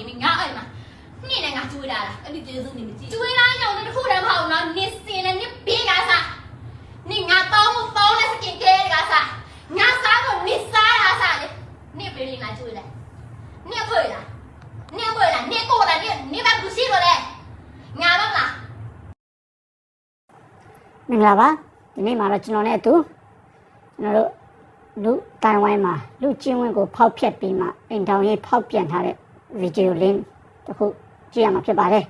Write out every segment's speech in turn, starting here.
တင်ပြီငါအဲ့မှာနေ့နဲ့ငါကျွေးလာတာအဲ့ဒီကျေးဇူးနေမကြည့်ကျွေးလာကြောင်တခုတည်းမဟုတ်နော်နေစင်နဲ့နေဘေးကစားနေငါတောင်းဖို့တောင်းတဲ့စကင်ကဲကစားငါစားဖို့နေစားတာစားလေနေဘေးလေးငါကျွေးလိုက်နေခွေလားနေခွေလားနေကိုလားနေနေဘာဘူးရှိလို့လဲငါမလားမင်္ဂလာပါဒီနေ့မှာတော့ကျွန်တော်နဲ့အတူကျွန်တော်တို့လူတိုင်ဝိုင်းမှာလူချင်းဝင်းကိုဖောက်ဖျက်ပြီးမှအိမ်ထောင်ရေးဖောက်ပြန်ထားတဲ့ ဗီဒီယိုလင်းတစ်ခုကြည့်ရမှာဖြစ်ပါတယ်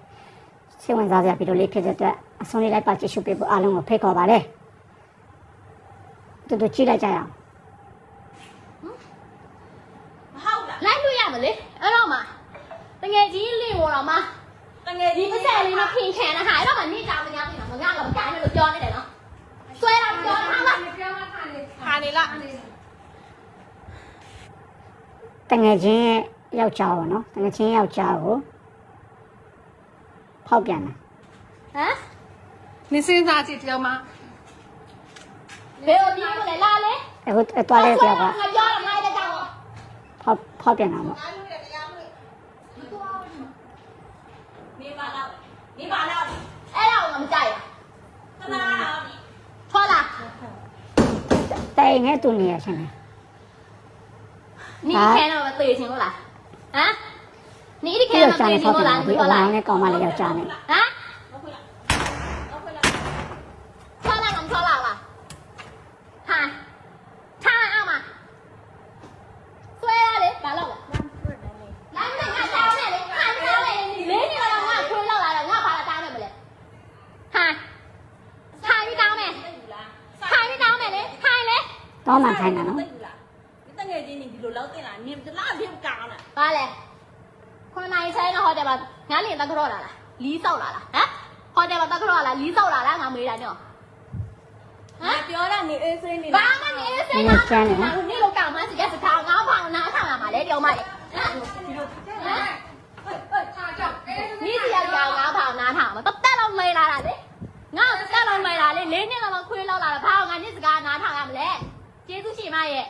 စိတ်ဝင်စားစရာဗီဒီယိုလေးဖြစ်တဲ့အတွက်အဆုံးလေးလိုက်ပါကြည့်ရှုပေးဖို့အားလုံးကိုဖိတ်ခေါ်ပါတယ်တူတူကြည့်လိုက်ကြရအောင်မဟုတ်လားလိုက်လို့ရမလဲအဲ့တော့မှတကယ်ကြီးလင့်ပေါ်တော့မှတငယ်ဒီကြီးပစက်လေးမဖင်ခံတာဟာအဲ့တော့မှနေကြမညာပြင်တော့ငါကတော့မကိုင်းလို့ပြောနေတယ်နော်ဆွဲတာပြောတာဟာလားခါနေလားတငယ်ချင်းရဲ့ ယောက်ျားပေါ့နော်တငယ်ချင်းယောက်ျားကိုဖောက်ပြန်တာ ဟမ် နေစင်းစားကြည့်တယောက်မှ ဘယ်လိုပြောလဲလာလေ အခုတွားတဲ့တယောက်က ငါပြောတာငါလည်းကြောက် ဖောက်ဖောက်ပြန်တာပေါ့ နေပါလားနေပါလား အဲ့ဒါကိုငါမကြိုက် သနာလား ဘူးထွက်လာ တိုင်နဲ့တူနေရချင်းတယ် 你看到没？对清楚啦？ ဟမ်နေဒီကဲမပြေနေမို့လားဒီအွန်လိုင်းနဲ့ကောင်းမလေးယောက်ျားနဲ့ဟမ်ခေါ်လာကောင်ခေါ်လာလားဟာထားအောင်မဆွဲရလေဘာလို့လဲလမ်းမနဲ့ငါတောင်းနဲ့လေခံထားလေလေးနေတော့ငါခွေးလောက်လာတော့ငါဘာလာတောင်းနဲ့မလဲဟာထိုင်ပြီးတောင်းမယ်ထိုင်ပြီးတောင်းမယ်လေထိုင်လေကောင်းမှထိုင်တာနော် ငယ်ချင်းညီဒီလိုလောက်တင်လာနင်တလားလေးကောင်းလားပါလေခွန်နိုင်ဆိုင်တော့ဟိုတယ်မှာငါလင်တက်ကြော့လာလားလီးဆောက်လာလားဟမ်ဟိုတယ်မှာတက်ကြော့လာလားလီးဆောက်လာလားငါမေးတာညောဟမ်ပြောတာနေအေးဆေးနေဘာမှမအေးဆေးတာငါနေလောက်ကောင်းမှစကြစကားငါဘောင်နာဆောင်လာမှာလေတောင်မလေဟမ်ဒီလိုဟမ်မိစီရကြောင်ငါဘောင်နာထောင်မတက်တက်လောက်လဲလာတာလေငါတက်လောက်လဲလာလေလေးနှစ်လောက်ခွေးလောက်လာတာဘာငါညစ်စကားနာထောင်ရမလဲကျေးဇူးရှင်မရဲ့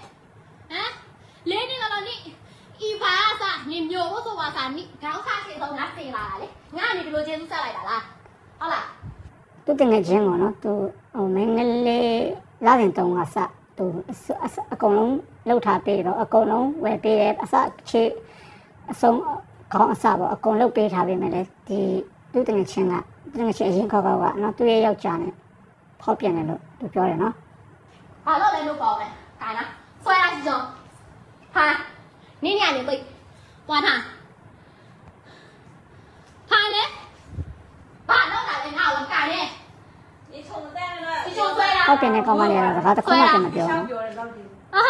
နိမျိုးဘဆိုပါစာနိခေါင်းစားချေဆုံးငါစင်လာတာလေငါနေဒီလိုကျေးဇူးဆက်လိုက်တာလားဟုတ်လားသူတငယ်ချင်းကိုနော်သူဟိုမင်းကလေးလာရင်တုံးကစသူအကုန်လုံးလှုပ်ထားပေးတော့အကုန်လုံးဝယ်ပေးတယ်အစချေအဆုံးခေါင်းအစပေါ့အကုန်လှုပ်ပေးထားပေးမယ်လေဒီသူတငယ်ချင်းကသူတငယ်ချင်းအရင်ခေါက်ခေါက်ကနော်သူရဲ့ယောက်ျားနဲ့ဖောက်ပြန်တယ်လို့သူပြောတယ်နော်ဘာလို့လဲလို့ပေါ့လဲခိုင်းလားဆွဲရစီဆုံးဟာနင်းညနေပိတ် ပွားထားဟာလေဘာလို့လာလဲငါ့ကိုကိုင်နေဒီချုံတဲ့နော်ဒီချိုဆွဲလာဖောက်ပြန်တဲ့ကောင်မလေးကတော့စကားတစ်ခုမှပြန်မပြောရှောဘူးက်ပြောတယ်တော့ဒီအာ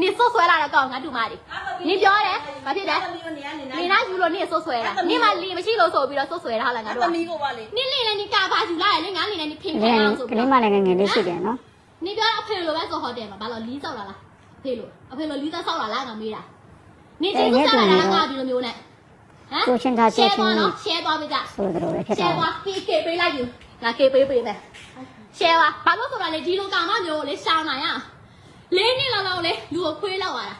နေဆိုးဆွဲလာတဲ့ကောင်ငါတူမလေးနင်ပြောတယ်ဘာဖြစ်လဲသမီးကနေနေနေနာယူလို့နေဆိုးဆွဲတာနင်မလီမရှိလို့ဆိုပြီးတော့ဆိုးဆွဲတာဟုတ်လားငါတို့သမီးကိုပါလေနင်နေလည်းနင်ကာပါယူလာတယ်လေငါနေလည်းနင်ဖင်ကဖင်လေးအောင်ဆိုကပြီးလေးမလည်းငယ်ငယ်လေးရှိတယ်နော်နင်ပြောအဖေလိုပဲဆိုဟိုတယ်မှာဘာလို့လီးဆောက်လာလားအဖေလိုအဖေလိုလီးသားဆောက်လာလားငါမေးတာ နင်ကျေးဇူးဆက်လာတာငါဒီလိုမျိုးနဲ့ဟမ်ကိုချင်းသားရှချင်းယ်ချင်းသွားနော်ရှယ်သွားပြီကြဆိုလိုပဲဖြစ်ရှတာယ်သွားပြီးကေပေးလိုက်ယူငါကေပေးပေးမယ်ရှယ်သွားဘာလို့ဆိုတာလဲဒီလိုကောင်မမျိုးကိုလေရှောင်းနိုင်ရလေးနှစ်လောက်လောက်လေလူကိုခွေးလောက်လာတာ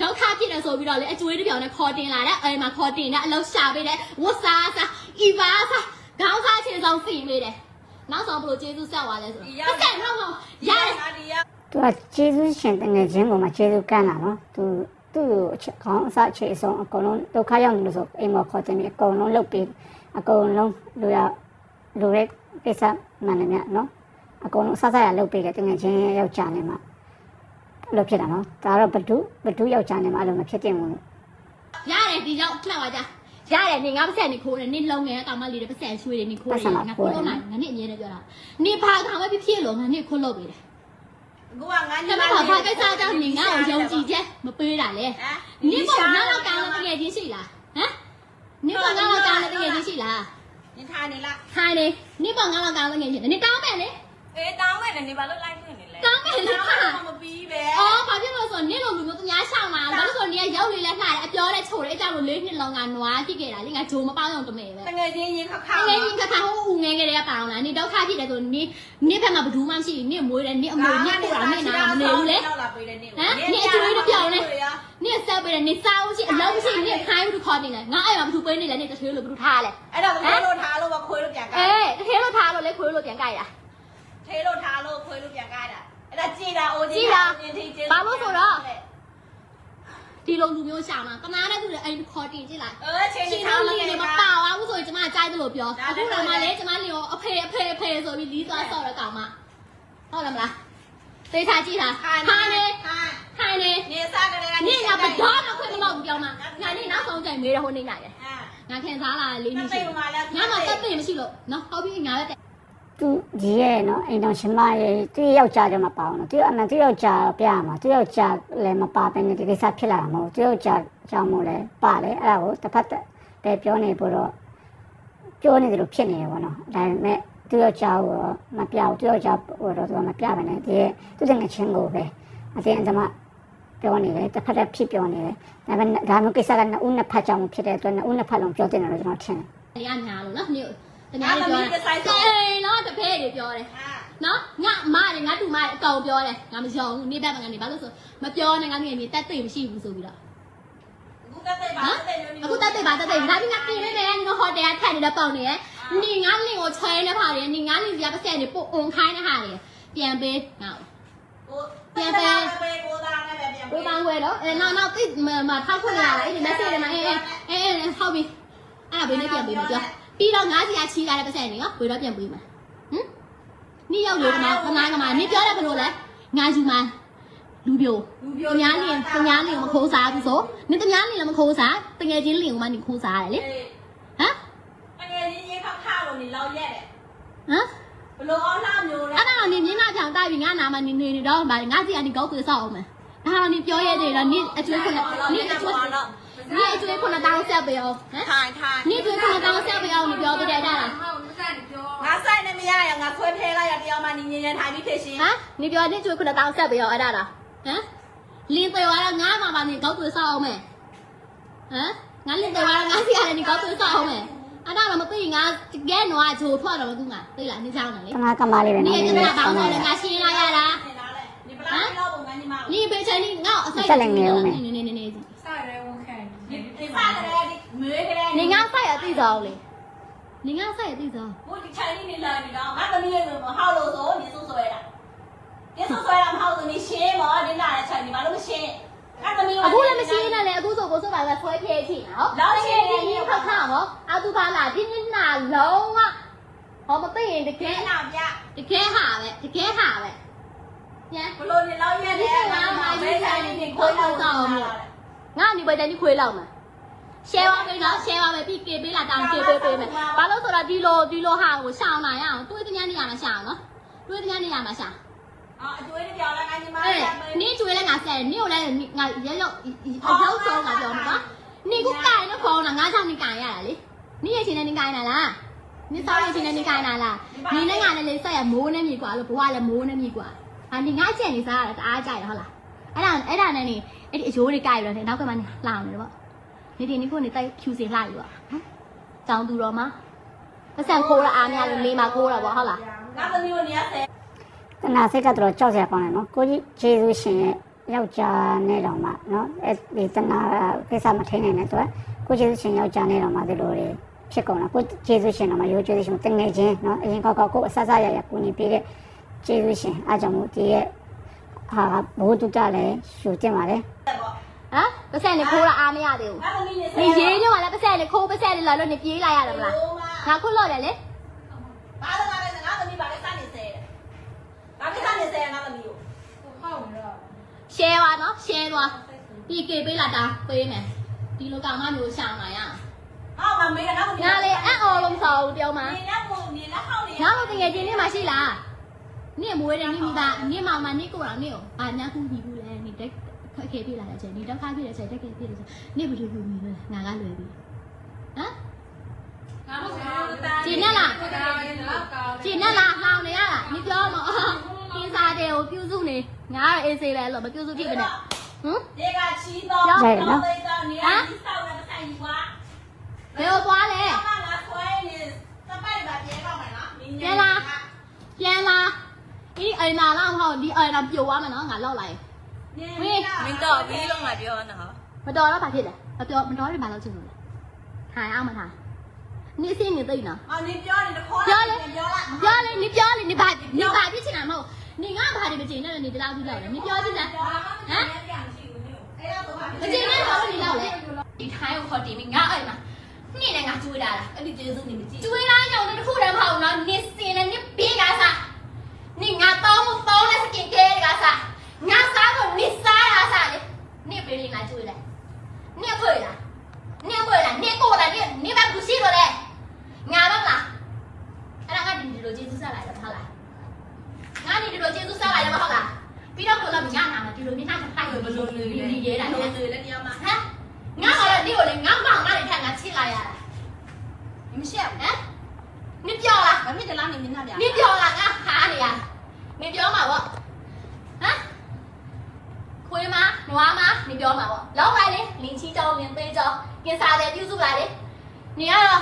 ဒုက္ခဖြစ်တယ်ဆိုပြီးတော့လေအကျွေးတစ်ပြောင်နဲ့ခေါ်တင်လာတဲ့အဲမှာခေါ်တင်တဲ့အလောက်ရှာပေးတဲ့ဝတ်စားစားအီပါစားခေါင်းစားချင်းဆောင်စီပေးတယ်နောက်ဆုံးဘလို့ကျေးဇူးဆက်သွားလဲဆိုတော့ပတ်ဆက်တော့ရတယ်ငါဒီရသူကကျေးဇူးရှင်တငယ်ချင်းပေါ်မှာကျေးဇူးကမ်းတာနော်သူ သူ့ကိုအချက်ခေါင်းအစအခြေအဆုံးအကုန်လုံးဒုက္ခရောက်နေလို့ဆိုအိမ်မော်ခေါ်တင်ပြီးအကုန်လုံးလုတ်ပြီးအကုန်လုံးလူရလူရဲ့ကိစ္စမှန်တယ်မြတ်နော်အကုန်လုံးအဆဆရလုတ်ပြီးတယ်တငယ်ချင်းယောက်ျားနဲ့မှအဲ့လိုဖြစ်တာနော်ဒါတော့ဘဒုဘဒုယောက်ျားနဲ့မှအဲ့လိုမဖြစ်တင်ဘူးလို့ရတယ်ဒီရောက်လှောက်ပါကြရတယ်နေငါပတ်ဆက်နေခိုးတယ်နေလုံငယ်ကောင်မလေးတွေပတ်ဆက်ရွှေတယ်နေခိုးတယ်ငါခိုးလို့နိုင်ငါနေအမြဲတမ်းပြောတာနေဘာကောင်ပဲဖြစ်ဖြစ်လို့ငါနေခိုးလို့ပေးတယ် ကိုကငါညီဒါမပေမဲ့ဘာကိစ္စကြောင့်နေငါ့ကိုယုံကြည်ချက်မပေးတာလေနေပေါ်ငါတော့ကောင်းတဲ့တကယ်ချင်းရှိလားဟမ်နေပေါ်ငါတော့ကောင်းတဲ့တကယ်ချင်းရှိလားနင်ထားနေလားခိုင်းနေနေပေါ်ငါတော့ကောင်းတဲ့တကယ်ချင်းနေကောင်းမယ်လေအေးတောင်းမယ်နေဘာလို့လိုက်ခွင့်နေလဲကောင်းမပဲလေခါမပြီးပဲ အော်ဘာဖြစ်လို့ဆိုနင့်လိုလူမျိုးသူများရှောင်လာဘာလို့ဆိုနေ ရောက်လေလဲခါတယ်အပြောတဲ့ချိုတဲ့အကြောင်းကိုလေးနှစ်လုံးကနွားဖြစ်ခဲ့တာလေငါဂျိုမပေါင်းအောင်တမဲပဲတငယ်ချင်းရင်ခါခါငယ်ကြီးခါခါဟိုဦးငယ်ငယ်တွေကပေါင်းလာနေဒုက္ခဖြစ်တယ်ဆိုနေနေဘက်မှာဘယ်သူမှမရှိဘူးနေမွေးတယ်နေအမွေနေကိုတာနေနာမနေဘူးလေရောက်လာပေးတယ်နေနေဆက်ပေးတယ်နေစားဦးရှိအလုံးရှိနေခိုင်းဘူးခေါ်နေလဲငါအဲ့မှာဘယ်သူပေးနေလဲနေတထေးလို့ဘယ်သူထားလဲအဲ့တော့ခွေးလို့ထားလို့မခွေးလို့ပြန်ကြိုက်အေးတထေးလို့ထားလို့လေခွေးလို့ပြန်ကြိုက်တာထေးလို့ထားလို့ခွေးလို့ပြန်ကြိုက်တာအဲ့ဒါကြည်တာအိုး ဒီလိုလူမျိုးရှာမှာကနာနဲ့သူလည်းအဲ့ခေါ်တင်ကြည့်လိုက် เออချင်း ရှင် ထား တို့ လို့ လင်းနေမပါဘူးဆိုရင်ကျမကြိုက်တယ်လို့ပြောအခုတော့မှလေကျမလင်းကိုအဖေအဖေအဖေဆိုပြီးလီးသွားဆော့တဲ့ကောင်မဟုတ်လားမလားသေချာကြည့်တာ ခိုင်း ခိုင်းနေ ခိုင်း ခိုင်းနေ နေစားကြတယ်က နင့်ကဘတော်မခွင့်မလို့ပြောမှာငါနင့်နောက်ဆုံးကြိုင်မေးတော့ဟိုနေလိုက်တယ် အာ ငါခင်စားလာလေး မ မရှိ သိဘူးငါလည်း ငါမှတက်တယ်မရှိလို့နော်ဟုတ်ပြီငါလည်းတက် သူကြီးရဲ့နော်အိမ်တော်ရှင်မရဲ့သူ့ယောက်ျားတော့မပါဘူးနော်သူအမှန်သူ့ယောက်ျားပြရမှာသူ့ယောက်ျားလည်းမပါဘဲနဲ့ဒီကိစ္စဖြစ်လာမှာမဟုတ်သူ့ယောက်ျားကြောင့်မို့လဲပါတယ်အဲ့ဒါကိုတစ်ဖက်ပဲပြောနေဖို့တော့ပြောနေတယ်လို့ဖြစ်နေရပါတော့ဒါပေမဲ့သူ့ယောက်ျားကိုမပြဘူးသူ့ယောက်ျားဟိုတော့သူမပြဘဲနဲ့ဒီသူ့တငယ်ချင်းကိုပဲအတင်းအဓမ္မပြောနေတယ်တစ်ဖက်တစ်ဖြစ်ပြောနေတယ်ဒါပေမဲ့ဒါမျိုးကိစ္စကနှစ်ဦးနှစ်ဖက်ကြောင့်ဖြစ်တဲ့အတွက်နှစ်ဦးနှစ်ဖက်လုံးပြောတင်တယ်လို့ကျွန်တော်ထင်တယ်ရညာလို့နော်နင့် တများလေးပြောတယ်အေးနော်တဖဲတွေပြောတယ်အာနော်ငါမတယ်ငါတူမတယ်အကောင်ပြောတယ်ငါမယုံဘူးနေဘက်မှာငါနေဘာလို့ဆိုမပြောနဲ့ငါငယ်နေတက်သိမရှိဘူးဆိုပြီးတော့အခုတက်တဲ့ပါတက်တဲ့မျိုးအခုတက်သိပါတက်သိဒါပြီးငါပြင်နေတယ်ငါဟိုတယ်ကထက်နေတဲ့ပေါင်နေရဲ့နေငါလင်ကိုချဲနေပါလေနေငါလင်စီကပတ်ဆက်နေပို့အုံခိုင်းနေဟာလေပြန်ပေးငါကိုပြန်ပြန်ကိုသားနဲ့ပဲပြန်ကိုတောင်းဝဲတော့အဲနောက်နောက်သိမထောက်ခွင့်ရလားအဲ့ဒီ message တွေမှာအေးအေးအေးဟုတ်ပြီအဲ့ဒါဘယ်နဲ့ပြန်ပေးမပြော ပြီးတော့ငါးစီကချီလာတဲ့ပတ်ဆက်နေရောဘယ်တော့ပြန်ပေးမှာဟမ်နေရောက်လို့ကမကမာကမာနေပြောတယ်ဘယ်လိုလဲငါယူမှာလူပြိုလူ။ပြောတများလင်တများလင်မခိုးစားဘူးဆို။နင်တများလင်လည်းမခိုးစား။တငယ်ချင်းလင်ကမှနေခိုးစားရတယ်လေ။ဟမ်တကယ်ကြီးရေခါခါလို့နေလောက်ရက်တယ်ဟမ်ဘလို့အောင်လာမျိုးလဲအဲ့ဒါတော့နေမျက်နှာဖြောင်တိုက်ပြီးငါနာမနေနေနေတော့ဗာငါစီကနေကောက်ပြေဆောက်အောင်မယ်။ဒါတော့နေပြောရသေးတယ်နင်အကျွေးခုနနင်အကျွေး နင်အကျွေးခုနတောင်းဆက်ပေးအောင်ဟမ် ထိုင်ထိုင် နင်ကျွေးခုနတောင်းဆက်ပေးအောင်နေပြောသေးတယ်ဒါလား ငါဆိုင်နေမရရငါခွဲထဲလိုက်ရတရားမှနေငင်းထိုင်ပြီးဖြစ်ရှင် ဟမ်နေပြောနင်ကျွေးခုနတောင်းဆက်ပေးအောင်အဲ့ဒါလားဟမ်လင်းသေးသွားတော့ငါမှမနေကောက်ပြေဆောက်အောင်မယ်ဟမ်ငါလင်းသေးသွားတော့ငါစီကနေနေကောက်ပြေဆောက်အောင်မယ်အဲ့ဒါတော့မသိငါတကယ်တော့အချိုထွက်တော့မကူငါသိလားနေချောင်းတယ်လေ ကမာကမာလေးပဲ 你 နော် 也 ဒီ 跟 လို 他 ဆော 帮 င်း 我 နေ 的， တယ် 俺新来呀啦。 နေပါလားဒီလောက်ပုံငန်းညီမ 你别成你我，你你你你你， မေးခရိုင်းနင်ငါဆိုင်ရသိစားလေနင်ငါဆိုင်ရသိစားကိုဒီချိုင်းလေးနေလာနေတာငါသမီးရဲ့ဆိုမဟောက်လို့ဆိုနေဆိုဆွဲတာနေဆိုဆွဲတာမဟောက်ဆိုနေရှင်းမောနင်လာတဲ့ချိုင်းဒီမလို့မရှင်းငါသမီးအခုလည်းမရှင်းနဲ့လေအခုဆိုကိုဆိုပါကဆွဲပြဲချင်နော်လောက်ရှင်းနေရင်ခက်ခါမောအတူပါလာဒီနေ့နာလုံးဝဟောမသိရင်တကယ်လာပြတကယ်ဟာပဲတကယ်ဟာပဲညာဘလို့နေလောက်ရက်တယ်ငါမမေးချင်နေခွေးလောက်တော့ငါနေပဲတန်းခွေးလောက်မှာ share ပါမယ်နော် share ပါမယ်ပြီးကေပေးလာတောင်းကေပေးပေးမယ်ဘာလို့ဆိုတော့ဒီလိုဒီလိုဟာကိုရှောင်းနိုင်အောင်တွေးတ냐နေရမှာရှောင်းနော်တွေးတ냐နေရမှာရှောင်းအော်အကျွေးပြောင်းလာငါညီမအေးနေကျွေးလဲငါဆက်နေကိုလည်းငါရရောက်အရောက်ဆုံးငါပြောမှာကွာနေကိုကိုင်တော့ခေါင်းတာငါချောင်းနေကိုင်ရတာလေနေရချင်းနဲ့နေကိုင်တာလားနေစောင်းရချင်းနဲ့နေကိုင်တာလားနေနဲ့ငါလည်းလေဆက်ရမိုးနဲ့မြေကွာလို့ဘဝလည်းမိုးနဲ့မြေကွာဟာနေငါချက်နေစားရတာတအားကြိုက်ရဟုတ်လားအဲ့ဒါအဲ့ဒါနဲ့နေအဲ့ဒီအယိုးတွေကိုင်ပြီးတော့နေနောက်ကမှနေလှအောင်နေတယ်ပေါ့ နေဒီနေကိုနေတိုက်ဖြူစင်လှယူอ่ะဟမ်ကြောင်သူတော်မှာပတ်စံခိုးရအားများလို့လေးမှာခိုးတာပေါ့ဟုတ်လားငါသမီးကိုနေရဆဲတနာစိတ်ကတော့ကြောက်စရာကောင်းတယ်နော်ကိုကြီးဂျေဇုရှင်ရဲ့ယောက်ျားနဲ့တော့မှနော်အဲဒီတနာကိစ္စမထိနိုင်တဲ့အတွက်ကိုဂျေဇုရှင်ယောက်ျားနဲ့တော့မှဒီလိုတွေဖြစ်ကုန်တာကိုဂျေဇုရှင်တော့မှရိုးဂျေဇုရှင်တငယ်ချင်းနော်အရင်ကောက်ကောက်ကိုအဆဆရရကိုနေပြီးတဲ့ဂျေဇုရှင်အားကြောင့်မို့ဒီရဲ့ဟာဘိုးတုတလည်းရှူတင်ပါလေပေါ့ ဟမ်ပဆက်နေခိုးလာအားမရသေးဘူးငါသမီးနေနေရေးညောင်းလာပဆက်နေခိုးပဆက်နေလာလို့နေပြေးလာရတာမလားငါခုလော့တယ်လေဘာလို့ငါလည်းငါသမီးဘာလဲစနေစေတယ်ဘာလဲစနေစေငါသမီးကိုဟောက်ရော share ပါနော် share သွားပြီးကေပေးလာတာပေးမယ်ဒီလိုကောင်မမျိုးရှောင်းလာရအော်မမေးတော့ငါလေအံ့အော်လုံးစော်ဘူးပြောမှာနေလက်ကိုနေလက်ဟောက်နေငါတို့တကယ်ချင်းနေမှာရှိလားနေမွေးတယ်နေမိပါနေမောင်မနေကိုတော့နေကိုဘာညာကူညီဘူးလဲနေတိတ် ခက်ခဲပြလာတဲ့အချိန်နေတော့ခါပြတဲ့အချိန်တက်ခဲပြတဲ့အချိန်နေဘယ်လိုလုပ်မလဲငါကလွယ်ပြီဟမ်ငါတို့ကကျင်းနဲ့လားကိုတာရင်တော့ကောင်းကျင်းနဲ့လားလောင်နေရလားနေပြောမအောင်ကင်းစာတယ်ကိုပြုစုနေငါအေးစေးလဲလို့မပြုစုဖြစ်ပါနဲ့ဟမ်ဒီကချီတော့ကြိုက်တယ်နော်တော့တော့နေရာဒီဆောက်တဲ့ဆိုင်ကြီးကွာဘယ်ကိုသွားလဲအမငါဆွဲနေစပိုက်ပါပြေတော့မယ်နော်ပြန်လာပြန်လာဒီအိမ်လာလားမဟုတ်ဒီအိမ်လာပြိုသွားမယ်နော်ငါလောက်လိုက် မင်းတော့ပြီးလုံးမှာပြောနော်မတော်တော့ဘာဖြစ်လဲမပြောမတော်ရင်ဘာလုပ်ချင်လို့လဲထိုင်အောင်မထိုင်နေစင်းနေသိနော်အော်နေပြောနေတခေါ်ပြောလေပြောလားပြောလေနေပြောလေနေဘာနေဘာဖြစ်ချင်တာမဟုတ်နေငါဘာတွေမချင်နဲ့နေတလားကြည့်လိုက်လေနေပြောကြည့်လားဟမ်ပြန်ရှိဘူးလေအဲ့တော့ဘာမချင်နဲ့ဘာလို့နေလောက်လဲဒီထိုင်းကိုခေါ်တင်ပြီးငါအိမ်မှာနေနဲ့ငါကျွေးတာလားအဲ့ဒီကျေးဇူးနေမကြည့်ကျွေးလားကြောင့်တခုတည်းမဟုတ်နော်နေစင်းနဲ့နေပြေးကစားနေငါတောင်းဖို့တောင်းတဲ့စကင်ကဲကစားငါစား ဖို့နေစားရစားလေနေပြေးနေငါကျွေးလိုက်နေဖွေလားနေဖွေလားနေကိုလားနေနေဘာကူစီလို့လဲငါတော့လားအဲ့ဒါငါဒီလိုကျေးဇူးဆက်လိုက်တော့ဟုတ်လားငါဒီလိုကျေးဇူးဆက်လိုက်တော့ဟုတ်လားပြီးတော့ကိုလည်းညနာမှာဒီလိုမျက်နှာချခိုင်းလို့ဘလို့နေနေရဲတာလို့လေနေလည်းတရားမှာဟမ်ငါကလည်းဒီကိုလေငါမောင်ငါလည်းထက်ငါချစ်လိုက်ရတာ မရှိဘူး ဟမ်နင်ပြောလား ဘာဖြစ်တယ်လားနေမင်းသားပြန် နင်ပြောလားငါဟာနေရနင်ပြောမှာပေါ့ဟမ်ခွေးမ နွားမနင်ပြောမှာပေါ့လောက်လိုက်လေလင်းချီကြောင်းလင်းသေးကြောင်းကင်စားတယ်ပြုစုလိုက်လေနင်ကတော့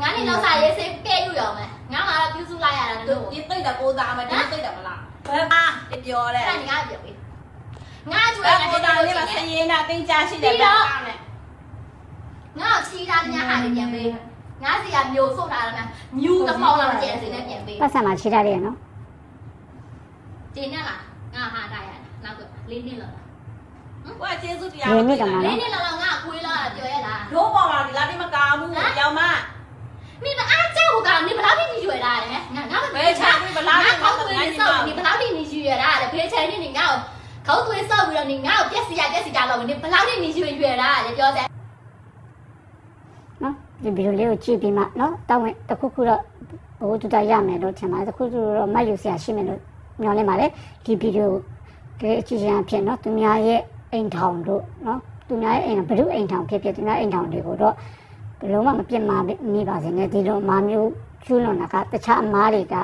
ငါနေတော့စားရေးစိတ်ကဲယူရောမယ်ငါမှတော့ပြုစုလိုက်ရတာတို့တို့ဒီသိတာကိုသားမယ်ဒီသိတာမလားဘယ်မှာပြောလဲအဲ့ဒါငါပြောပြီငါကျွေးအဲ့နေကိုတယ်သားလို့လေးပြောမှာတယ်စရင်နာတင်းချရှိတယ်ဗျာနဲ့ငါချီတာညဟာလေးပြန်ပေးငါစီကမျိုးစုတ်ထားတာများမြူတစ်ပေါက်လောက်ကျန်စီနဲ့ပြန်ပေးပတ်စံမှာချိထားတယ်နော်ကျင်းနဲ့လားငါဟာတာရနောက်ကလေးနှစ်လောက် ကိုကကျေးဇူးတရားလေးနှစ်လောက်လောက်ငါခွေးလာပြောရလားတို့ပေါ်မှာဒီလားဒီမကာဘူးကြောင်မနင်အားကြောက်ကောင်နင်ဘလောက်ထိနေရွယ်တာလဲငါငါဘယ်ချာဘလောက်ထိခေါင်းသွေးနေစောက်နင်ဘလောက်ထိနေရွယ်တာလဲဘယ်ချာနေနေငါ့ကိုခေါင်းသွေးစောက်ပြီးတော့နင်ငါ့ကိုပြက်စီရပြက်စီတာလို့နင်ဘလောက်ထိနေရွယ်ရွယ်တာလဲပြောစမ်းနော်ဒီဗီဒီယိုလေးကိုကြည့်ပြီးမှနော်တောင်းဝင်တစ်ခုခုတော့ဘိုးတူတာရမယ်လို့ထင်ပါတယ်တစ်ခုခုတော့မှတ်ယူစရာရှိမယ်လို့ညွှန်လင်းပါတယ်ဒီဗီဒီယိုကလေးအကြည့်ရန်ဖြစ်နော်သူများရဲ့ အိမ်ထောင်တို့နော်သူများရဲ့အိမ်ဘယ်လိုအိမ်ထောင်ဖြစ်ဖြစ်သူများအိမ်ထောင်တွေကိုတော့ဘယ်လုံးမှမပြစ်မှာမိပါစေနဲ့ဒီလိုအမားမျိုးကျူးလွန်တာကတခြားအမားတွေက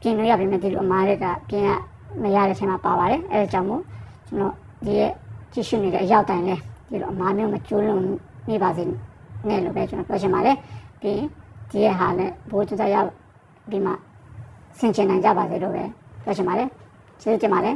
ပြင်လို့ရပြီမဲ့ဒီလိုအမားတွေကပြင်ရမရတဲ့ချိန်မှာပါပါတယ်အဲဒါကြောင့်မို့ကျွန်တော်ဒီရဲ့ကြည့်ရှုနေတဲ့အရောက်တိုင်းလဲဒီလိုအမားမျိုးမကျူးလွန်မိပါစေနဲ့လို့ပဲကျွန်တော်ပြောချင်ပါတယ်ပြီးရင်ဒီရဲ့ဟာနဲ့ဘိုးတူတာရပြီးမှဆင်ကျင်နိုင်ကြပါစေလို့ပဲပြောချင်ပါတယ်ကျေးဇူးတင်ပါတယ်